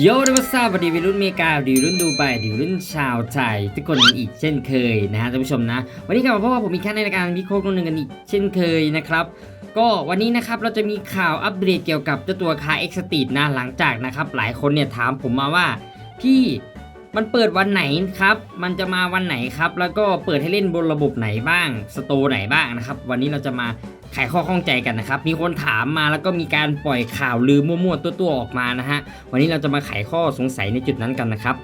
โยนวัสดีวัยรุ่นเมกาดีรุ่นดูไบดีรุ่นชาวไทยทุกคนอีกเช่นเคยนะฮะท่านผู้ชมนะ วันนี้กลับมาพบกับผมอีกครั้งในรายการวิโคกนุ่นหนึ่งกันอีกเช่นเคยนะครับก็วันนี้นะครับเราจะมีข่าวอัปเดตเกี่ยวกับเจ้าตัวคาเอ็กซ์ตีนะหลังจากนะครับหลายคนเนี่ยถามผมมาว่าพี่ มันเปิดวันไหนครับ มันจะมาวันไหนครับ แล้วก็เปิดให้เล่นบนระบบไหนบ้าง สโตร์ไหนบ้างนะครับ วันนี้เราจะมาไขข้อข้องใจกันนะครับ มีคนถามมาแล้วก็มีการปล่อยข่าวลือมั่วๆตัวๆออกมานะฮะ วันนี้เราจะมาไขข้อสงสัยในจุดนั้นกันนะครับ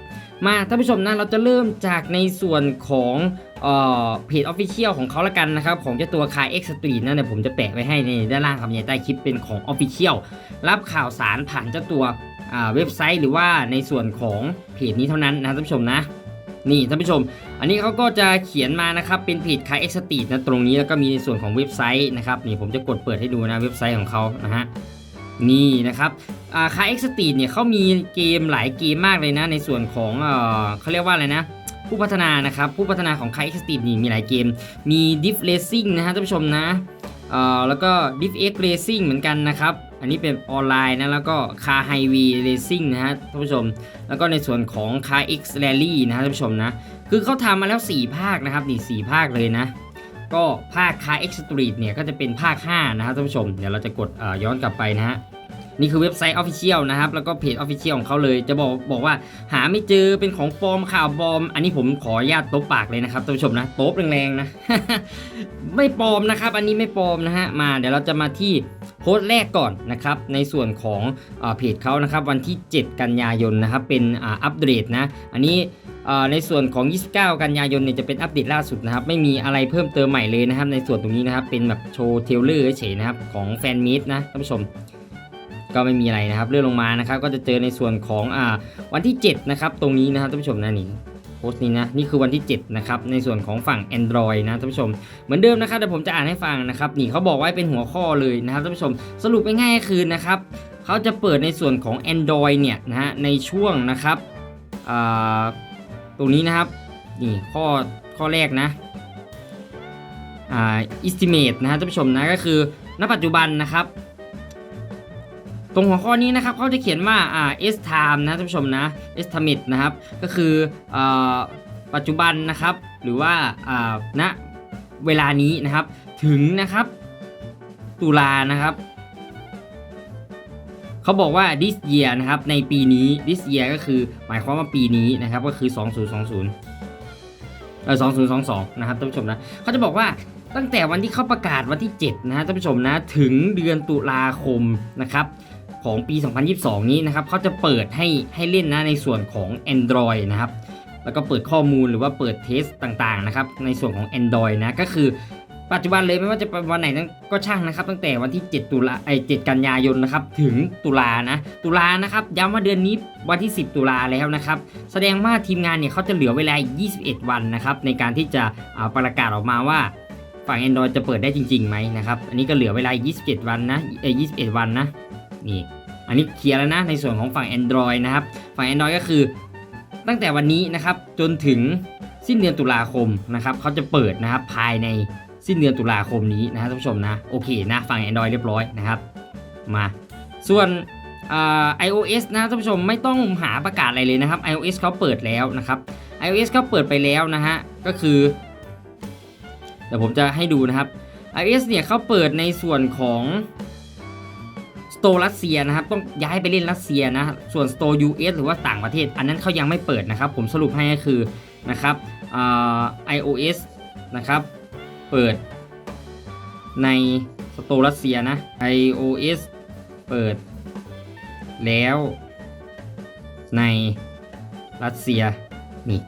มาท่านผู้ชมนะ เราจะเริ่มจากในส่วนของเอ่อเพจออฟฟิเชียลของเขาละกันนะครับ ของเจ้าตัว Car X Street นั่นเนี่ยผมจะแปะไว้ให้ในด้านล่างคำใหญ่ใต้คลิปเป็นของ Official รับข่าวสารผ่านเจ้าตัว เว็บไซต์หรือว่าในส่วนของเพจนี้เท่านั้นนะท่านผู้ชมนะนี่ท่านผู้ชม อันนี้เขาก็จะเขียนมานะครับเป็นเพจ Car X Street นะตรงนี้แล้วก็มีในส่วนของเว็บไซต์นะครับนี่ผมจะกดเปิดให้ดูนะเว็บไซต์ของเขานะฮะนี่นะครับอ่า Car X Street เนี่ยเขามีเกมหลายเกมมากเลยนะ ในส่วนของเอ่อเขาเรียกว่าอะไรนะผู้พัฒนานะครับผู้พัฒนาของ Car X Street นี่มีหลายเกม มี Diff Racing นะฮะท่านผู้ชมนะ เอ่อแล้วก็ Diff X Racing เหมือนกันนะครับ อันนี้เป็นออนไลน์นะ แล้วก็ Car Highway Racing นะฮะท่านผู้ชม แล้วก็ในส่วนของ Car X Rally นะท่านผู้ชมนะ คือเขาทำมาแล้ว 4 ภาคนะครับ นี่ 4 ภาคเลยนะ ก็ภาค Car X Street เนี่ย ก็จะเป็นภาค 5 นะครับท่านผู้ชม เดี๋ยวเราจะกดย้อนกลับไปนะฮะ นี่คือเว็บไซต์ Official นะครับ แล้วก็เพจ Official ของเขาเลย จะบอกบอกว่าหาไม่เจอเป็นของปลอมข่าวปลอม อันนี้ผมขออนุญาตตบปากเลยนะครับท่านผู้ชมนะตบแรงๆนะ ไม่ปลอมนะครับ อันนี้ไม่ปลอมนะฮะ มาเดี๋ยวเราจะมาที่โพสต์แรกก่อนนะครับ ในส่วนของเอเพจเขานะครับ วันที่ 7 กันยายนนะครับ เป็นอ,อัปเดตนะ อันนี้ในส่วนของ 29 กันยายนเนี่ยจะเป็นอัปเดตล่าสุดนะครับ ไม่มีอะไรเพิ่มเติมใหม่เลยนะครับ ในส่วนตรงนี้นะครับ เป็นแบบโชว์เทลเลอร์เฉยนะครับ ของแฟนมิตนะท่านผู้ชม ก็ไม่มีอะไรนะครับเลื่อนลงมานะครับ ก็จะเจอในส่วนของอ่าวันที่ 7 นะครับ ตรงนี้นะครับท่านผู้ชมนะนี่โพสต์นี้นะนี่คือวันที่ 7 นะครับ ในส่วนของฝั่ง Android นะท่านผู้ชม เหมือนเดิมนะครับเดี๋ยวผมจะอ่านให้ฟังนะครับนี่เขาบอกไว้เป็นหัวข้อเลยนะครับท่านผู้ชม สรุปง่ายๆคือนะครับเขาจะเปิดในส่วนของ Android เนี่ยนะฮะในช่วงนะครับตรงนี้นะครับนี่ข้อข้อแรกนะอ่า estimate นะฮะท่านผู้ชมนะก็คือณปัจจุบันนะครับ ตรงหัวข้อนี้นะครับเขาจะเขียนว่าอ่า S time นะท่านผู้ชมนะ estimate นะครับ ก็คืออ่าปัจจุบันนะครับ หรือว่าอ่าณเวลานี้นะครับ ถึงนะครับ ตุลานะครับเขาบอกว่า this year นะครับในปีนี้ this year ก็คือหมายความว่าปีนี้นะครับก็คือ 2020เออ2022 นะครับท่านผู้ชมนะเขาจะบอกว่าตั้งแต่วันที่เขาประกาศวันที่ 7 นะฮะท่านผู้ชมนะ ถึงเดือนตุลาคมนะครับ ของปี 2022 นี้นะครับเขาจะเปิดให้ให้เล่นนะในส่วนของ Android นะครับแล้วก็เปิดข้อมูลหรือว่าเปิดเทสต่างๆนะครับในส่วนของ Android นะก็คือปัจจุบันเลยไม่ว่าจะเป็นวันไหนนั้นก็ช่างนะครับ ตั้งแต่วันที่ 7 ตุลาไอ7กันยายนนะครับถึงตุลานะตุลานะครับย้ำว่าเดือนนี้วันที่ 10 ตุลาแล้วนะครับ แสดงว่าทีมงานเนี่ยเขาจะเหลือเวลาอีก21 วันนะครับในการที่จะอ่าประกาศออกมาว่าฝั่ง Android จะเปิดได้จริงๆไหมนะครับอันนี้ก็เหลือเวลาอีก27 วันนะเอ้21 วันนะ นี่อันนี้เคลียร์แล้วนะในส่วนของฝั่ง Android นะครับ ฝั่ง Android ก็คือตั้งแต่วันนี้นะครับจนถึงสิ้นเดือนตุลาคมนะครับเขาจะเปิดนะครับภายในสิ้นเดือนตุลาคมนี้นะท่านผู้ชมนะโอเคนะฝั่ง Android เรียบร้อยนะครับมาส่วนไอ่า iOS นะท่านผู้ชมไม่ต้องหาประกาศอะไรเลยนะครับ iOS เขาเปิดแล้วนะครับ iOS เขาเปิดไปแล้วนะฮะก็คือเดี๋ยวผมจะให้ดูนะครับ iOS เนี่ยเขาเปิดในส่วนของ โตร์รัสเซียนะครับต้องย้ายไปเล่นรัสเซียนะส่วนสโตร์ US หรือว่าต่างประเทศ อันนั้นเขายังไม่เปิดนะครับ ผมสรุปให้ก็คือนะครับอ่า iOS นะครับเปิดในสโตร์รัสเซียนะ iOS เปิดแล้วในรัสเซียนี่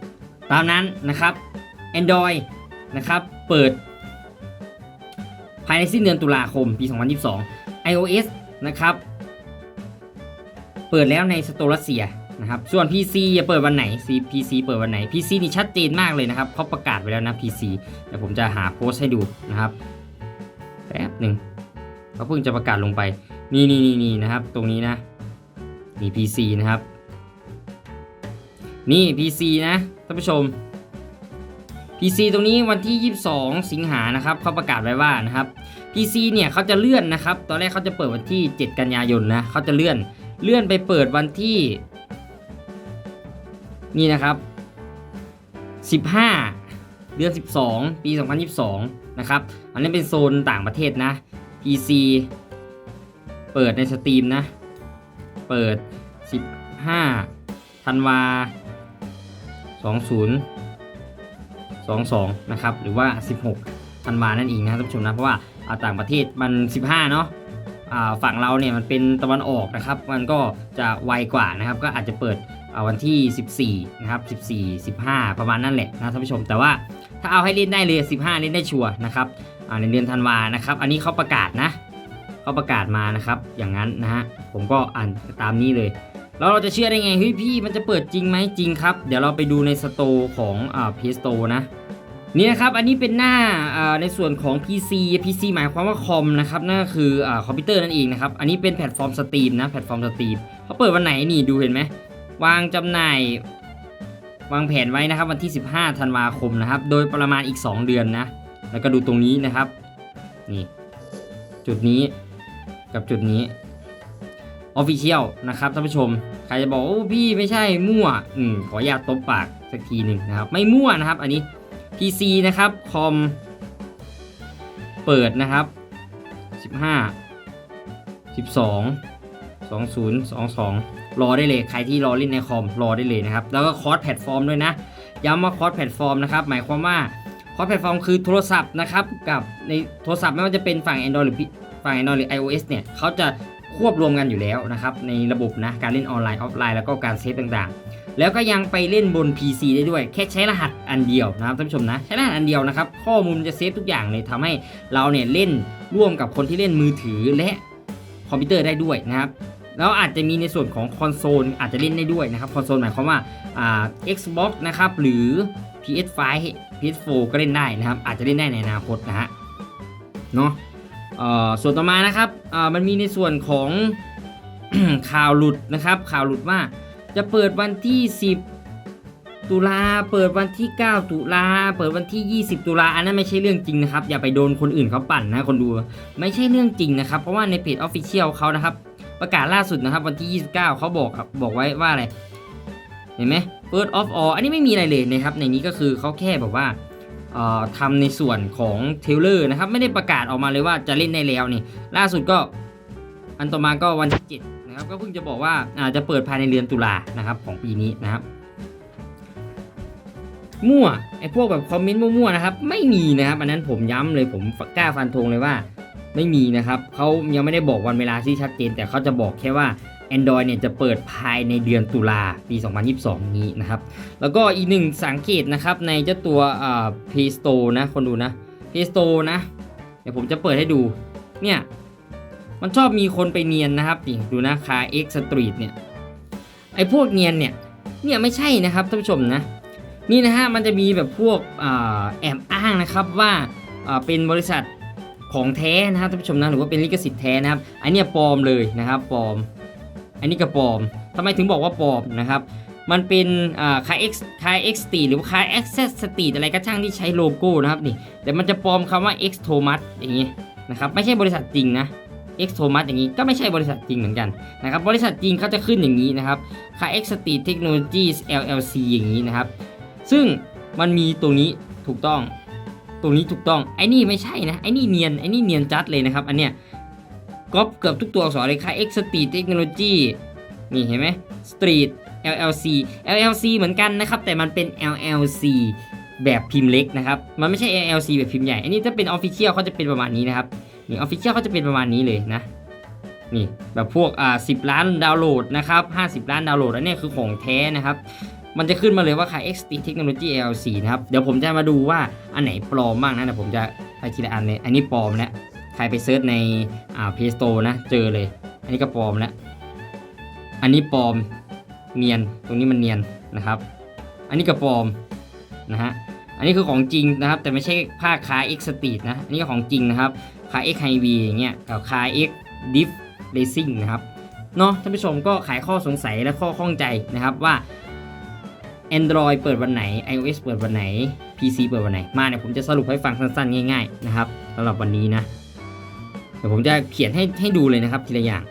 ตามนั้นนะครับ Android นะครับเปิดภายในสิ้นเดือนตุลาคมปี 2022 iOS นะครับ เปิดแล้วในสโตรัสเซียนะครับ ส่วน PC จะเปิดวันไหน PC เปิดวันไหน PC นี่ชัดเจนมากเลยนะครับเขาประกาศไว้แล้วนะ PC เดี๋ยวผมจะหาโพสต์ให้ดูนะครับแป๊บหนึ่งเขาเพิ่งจะประกาศลงไป นี่นี่นี่นี่นะครับ ตรงนี้นะนี่ PC นะครับ นี่ PC นะท่านผู้ชม PC ตรงนี้วันที่ 22 สิงหานะครับเขาประกาศไว้ว่านะครับ PC เนี่ยเขาจะเลื่อนนะครับ ตอนแรกเขาจะเปิดวันที่ 7 กันยายนนะเขาจะเลื่อน เลื่อนไปเปิดวันที่ นี่นะครับ 15 เดือน 12 ปี 2022 นะครับ อันนี้เป็นโซนต่างประเทศนะ PC เปิดในสตรีมนะ เปิด 15ธันวา 20 22 นะครับ หรือว่า 16ธันวานั่นเองนะท่านผู้ชมนะ เพราะว่าาต่างประเทศมัน 15 เนาะฝั่งเราเนี่ยมันเป็นตะวันออกนะครับ มันก็จะไวกว่านะครับ ก็อาจจะเปิดวันที่ 14 นะครับ 14 15 ประมาณนั่นแหละนะท่านผู้ชม แต่ว่าถ้าเอาให้เล่นได้เลย 15 เล่นได้ชัวร์นะครับในเดือนธันวานะครับ อันนี้เขาประกาศนะเขาประกาศมานะครับ อย่างนั้นนะฮะ ผมก็อ่านตามนี้เลย แล้วเราจะเชื่อได้ไงเฮ้ยพี่มันจะเปิดจริงไหมจริงครับ เดี๋ยวเราไปดูในสโตร์ของอ่าเพสโตนะ นี่นะครับอันนี้เป็นหน้าในส่วนของ PC PC หมายความว่าคอมนะครับนั่นก็คืออคอมพิวเตอร์นั่นเองนะครับอันนี้เป็นแพลตฟอร์มสตรีมนะแพลตฟอร์มสตรีมเขาเปิดวันไหนนี่ดูเห็นไหมวางจำหน่ายวางแผนไว้นะครับวันที่ 15 ธันวาคมนะครับ โดยประมาณอีก 2 เดือนนะ แล้วก็ดูตรงนี้นะครับ นี่ จุดนี้กับจุดนี้ Official นะครับท่านผู้ชม ใครจะบอกโอ้พี่ไม่ใช่มั่ว อืมขออย่าตตบปากสักทีหนึ่งนะครับ ไม่มั่วนะครับ อันนี้ PC นะครับคอมเปิดนะครับ 15 12 20 22 รอได้เลยใครที่รอเล่นในคอมรอได้เลยนะครับ แล้วก็คอร์สแพลตฟอร์มด้วยนะ ย้ำว่าคอร์สแพลตฟอร์มนะครับหมายความว่าคอร์สแพลตฟอร์มคือโทรศัพท์นะครับกับในโทรศัพท์ไม่ว่าจะเป็นฝั่ง Android หรือฝั่ง Android หรือ iOS เนี่ยเขาจะควบรวมกันอยู่แล้วนะครับในระบบนะการเล่นออนไลน์ออฟไลน์แล้วก็การเซฟต่างๆ แล้วก็ยังไปเล่นบน PC ได้ด้วย แค่ใช้รหัสอันเดียวนะครับท่านผู้ชมนะ ใช้รหัสอันเดียวนะครับ ข้อมูลจะเซฟทุกอย่างเลยทำให้เราเนี่ยเล่นร่วมกับคนที่เล่นมือถือและคอมพิวเตอร์ได้ด้วยนะครับแล้วอาจจะมีในส่วนของคอนโซลอาจจะเล่นได้ด้วยนะครับคอนโซลหมายความว่าอ่า Xbox นะครับหรือ PS5 PS4 ก็เล่นได้นะครับ อาจจะเล่นได้ในอนาคตนะฮะเนาะเอ่อส่วนต่อมานะครับเอ่อมันมีในส่วนของข่าวหลุดนะครับข่าวหลุดว่า จะเปิดวันที่ 10 ตุลาเปิดวันที่ 9 ตุลาเปิดวันที่ 20 ตุลาอันนั้นไม่ใช่เรื่องจริงนะครับ อย่าไปโดนคนอื่นเขาปั่นนะคนดู ไม่ใช่เรื่องจริงนะครับ เพราะว่าในเพจ Official เขานะครับ ประกาศล่าสุดนะครับ วันที่ 29 เขาบอกบบอกไว้ว่าอะไร เห็นไหม First of all อันนี้ไม่มีอะไรเลยนะครับ ในนี้ก็คือเขาแค่แบบว่าเอ่อทำในส่วนของเทเลอร์นะครับ ไม่ได้ประกาศออกมาเลยว่าจะเล่นได้แล้วนี่ ล่าสุดก็ อันต่อมาก็วันที่7นะครับก็เพิ่งจะบอกว่าอาจจะเปิดภายในเดือนตุลานะครับของปีนี้นะครับมั่วไอ้พวกแบบคอมเมนต์มั่วๆนะครับไม่มีนะครับอันนั้นผมย้ำเลยผมกล้าฟันธงเลยว่าไม่มีนะครับเขายังไม่ได้บอกวันเวลาที่ชัดเจน แต่เขาจะบอกแค่ว่า Android เนี่ยจะเปิดภายในเดือนตุลาปี 2022 นี้นะครับ แล้วก็อีกหนึ่งสังเกตนะครับในเจ้าตัวอ่า Play Store นะคนดูนะ Play Store นะ เดี๋ยวผมจะเปิดให้ดูเนี่ย มันชอบมีคนไปเนียนนะครับนี่ดูนะคา X Street เนี่ยไอ้พวกเนียนเนี่ยเนี่ยไม่ใช่นะครับท่านผู้ชมนะนี่นะฮะมันจะมีแบบพวกอแอบอ้างนะครับว่าเป็นบริษัทของแท้นะครับท่านผู้ชมนะหรือว่าเป็นลิขสิทธิ์แท้นะครับอันเนี้ยปลอมเลยนะครับปลอม อันนี้ก็ปลอมทำไมถึงบอกว่าปลอมนะครับมันเป็นคาเอ่าคา X คา X สตีหรือว่าคา Access สตีอะไรก็ช่างที่ใช้โลโก้นะครับนี่แต่มันจะปลอมคำว่า X Thomas อย่างนี้นะครับไม่ใช่บริษัทจริงนะ X Thomas อย่างนี้ก็ไม่ใช่บริษัทจริงเหมือนกันนะครับบริษัทจริงเขาจะขึ้นอย่างนี้นะครับค่า X Street Technologies LLC อย่างนี้นะครับ ซึ่งมันมีตรงนี้ถูกต้องตรงนี้ถูกต้องไอ้นี่ไม่ใช่นะไอ้นี่เนียนไอ้นี่เนียนจัดเลยนะครับ อันเนี้ยก๊อปเกือบทุกตัวอักษรเลยค่ะ X Street Technology นี่เห็นไหม Street LLC LLC เหมือนกันนะครับ แต่มันเป็น LLC แบบพิมพ์เล็กนะครับ มันไม่ใช่ LLC แบบพิมพ์ใหญ่ อันนี้ถ้าเป็น Official เขาจะเป็นประมาณนี้นะครับ นี่ Official เขาจะเป็นประมาณนี้เลยนะนี่แบบพวกอ่า10ล้านดาวน์โหลดนะครับ50ล้านดาวน์โหลดอันเนี้ยคือของแท้นะครับ มันจะขึ้นมาเลยว่าค่าย XT Technology LLC นะครับ เดี๋ยวผมจะมาดูว่าอันไหนปลอมบ้างนะเดี๋ยวผมจะไปทีละอันเลยอันนี้ปลอมแล้วใครไปเซิร์ชในอ่า Play Store นะเจอเลย อันนี้ก็ปลอมแล้วอันนี้ปลอมเนียนตรงนี้มันเนียนนะครับ อันนี้ก็ปลอมนะฮะอันนี้คือของจริงนะครับ แต่ไม่ใช่ผ้าคา X Street นะอันนี้ก็ของจริงนะครับ คา X High V อย่างเงี้ยกับคา X Diff Racing นะครับเนาะท่านผู้ชมก็ขายข้อสงสัยและข้อข้องใจนะครับว่า Android เปิดวันไหน iOS เปิดวันไหน PC เปิดวันไหน มาเนี่ยผมจะสรุปให้ฟังสั้นๆ ง่ายๆนะครับสำหรับวันนี้นะเดี๋ยวผมจะเขียนให้ให้ดูเลยนะครับทีละอย่าง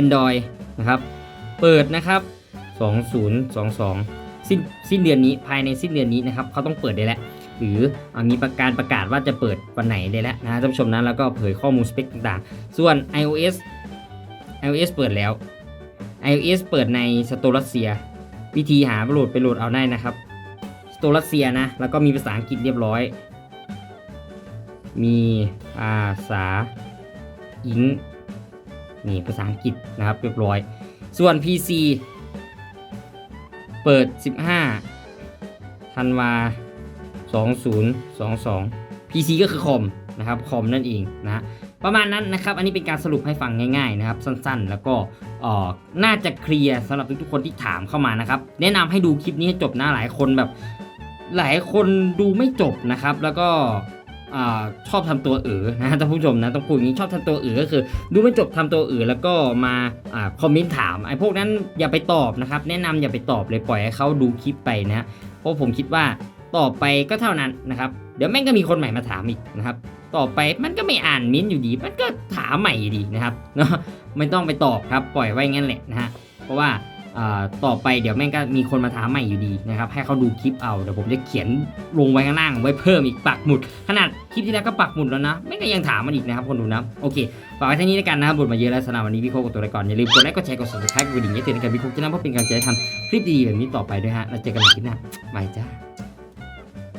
Android นะครับ เปิดนะครับ 2022 สิ้นสิ้นเดือนนี้ภายในสิ้นเดือนนี้นะครับเขาต้องเปิดได้แล้ว หรืออ่ามีประการประกาศว่าจะเปิดวันไหนได้แล้วนะท่านผู้ชมนะแล้วก็เผยข้อมูลสเปคต่างๆ ส่วน iOS iOS เปิดแล้ว iOS เปิดในสโตรัสเซีย วิธีหาโหลดไปโหลดเอาได้นะครับสโตรัสเซียนะแล้วก็มีภาษาอังกฤษเรียบร้อย มีภาษาอิงนี่ภาษาอังกฤษนะครับเรียบร้อย ส่วน PC เปิด 15ธันวา 2022 PC ก็คือคอมนะครับคอมนั่นเองนะประมาณนั้นนะครับ อันนี้เป็นการสรุปให้ฟังง่ายๆนะครับ สั้นๆ แล้วก็เออน่าจะเคลียร์สำหรับทุกๆคนที่ถามเข้ามานะครับ แนะนำให้ดูคลิปนี้ให้จบนะหลายคนแบบ หลายคนดูไม่จบนะครับ แล้วก็อชอบทำตัวเอ๋อนะท่านผู้ชมนะต้องพูดอย่างนี้ชอบทำตัวเอ๋อก็คือ ดูไม่จบทำตัวเอ๋อแล้วก็มาอคอมเมนต์ถามไอ้พวกนั้นอย่าไปตอบนะครับ แนะนำอย่าไปตอบเลยปล่อยให้เขาดูคลิปไปนะเพราะผมคิดว่า ต่อไปก็เท่านั้นนะครับ เดี๋ยวแม่งก็มีคนใหม่มาถามอีกนะครับ ต่อไปมันก็ไม่อ่านมิ้นท์อยู่ดี มันก็ถามใหม่อยู่ดีนะครับเนาะไม่ต้องไปตอบครับปล่อยไว้งั้นแหละนะฮะเพราะว่าต่อไปเดี๋ยวแม่งก็มีคนมาถามใหม่อยู่ดีนะครับให้เขาดูคลิปเอาเดี๋ยวผมจะเขียนลงไว้ข้างล่างไว้เพิ่มอีกปักหมุด ขนาดคลิปที่แล้วก็ปักหมุดแล้วนะแม่งก็ยังถามมันอีกนะครับคนดูนะโอเคฝากไว้เท่านี้แล้วกันนะครับบทมาเยอะแล้วสำหรับวันนี้พี่โคกับตัวรายก่อย่าลืมกดไลค์กดแชร์กด subscribe กดกระดิ่งให้เตือนกันพี่โคกจะนำเพื่อเป็นกำลังใจทำคลิปดีๆแบบนี้ต่อไปด้วยฮะแล้วเจอกันใหม่คลิปหน้าบายจ้า